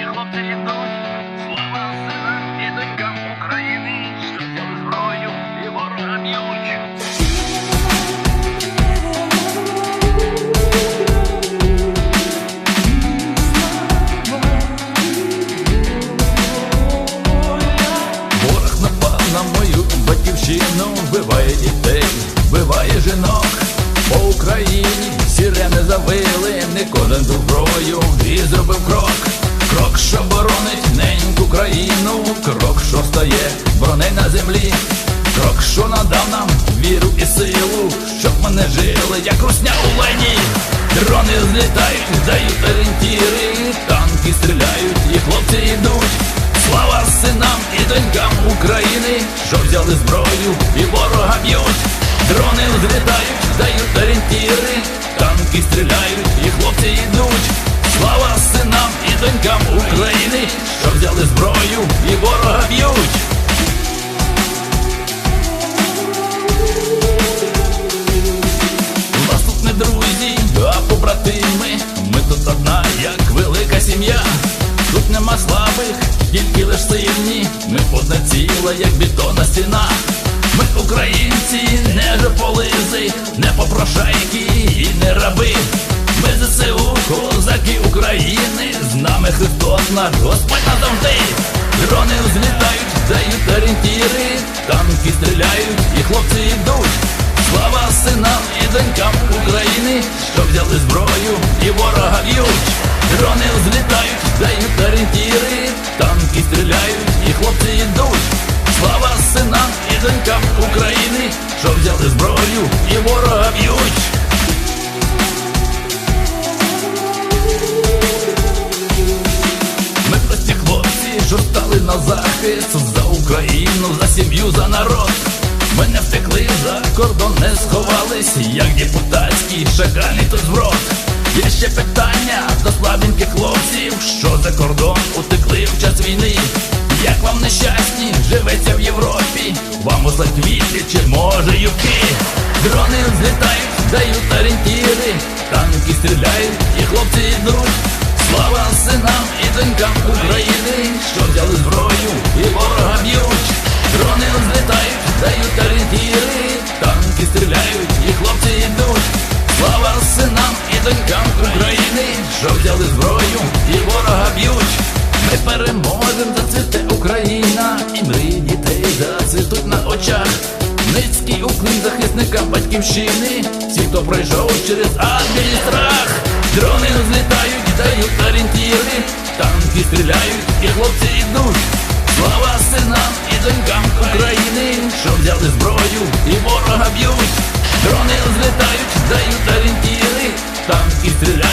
І хлопці завили, кожен до зброю і зробив крок. Крок, що боронить неньку країну, крок, що стає броней на землі, крок, що надав нам віру і силу, щоб ми не жили, як русня у лайні. Дрони злітають, дають орієнтіри, танки стріляють, і хлопці йдуть. Слава синам і донькам України, що взяли зброю і ворога сім'я. Тут нема слабих, тільки лиш сильні. Ми одне ціле, як бетонна стіна. Ми українці, не жополизи, не попрошайки і не раби. Ми ЗСУ, козаки України, з нами Христос наш Господь назавжди. Дрони взлітають, дають орієнтіри, танки стріляють, і хлопці йдуть. Слава синам і донькам України, що взяли зброю і ворога б'ють. Орієнтіри, танки стріляють, і хлопці йдуть. Слава синам і донькам України, що взяли зброю і ворога б'ють. Ми прості хлопці, що стали на захист за Україну, за сім'ю, за народ. Ми не втекли за кордон, не сховались, як депутатські шакалі тут зброд. Є ще питання Вам услать чи може юки? Дрони взлітають, дають орієнтіри, танки стріляють, і хлопці йдуть. Слава синам і донькам України, що взяли зброю і ворога б'ють. Дрони злітають, дають орієнтіри, танки стріляють, і хлопці йдуть. Слава синам і донькам України, що взяли зброю і ворога б'ють. Ми переможем, зацвіте Захисникам батьківщини, всі, хто пройшов через і дрони злітають, дають орієнтири, танки стріляють, і хлопці йдуть. Слава синам і донькам України, що взяли зброю і ворога б'ють. Дрони злітають, дають орієнтири, танки стріляють.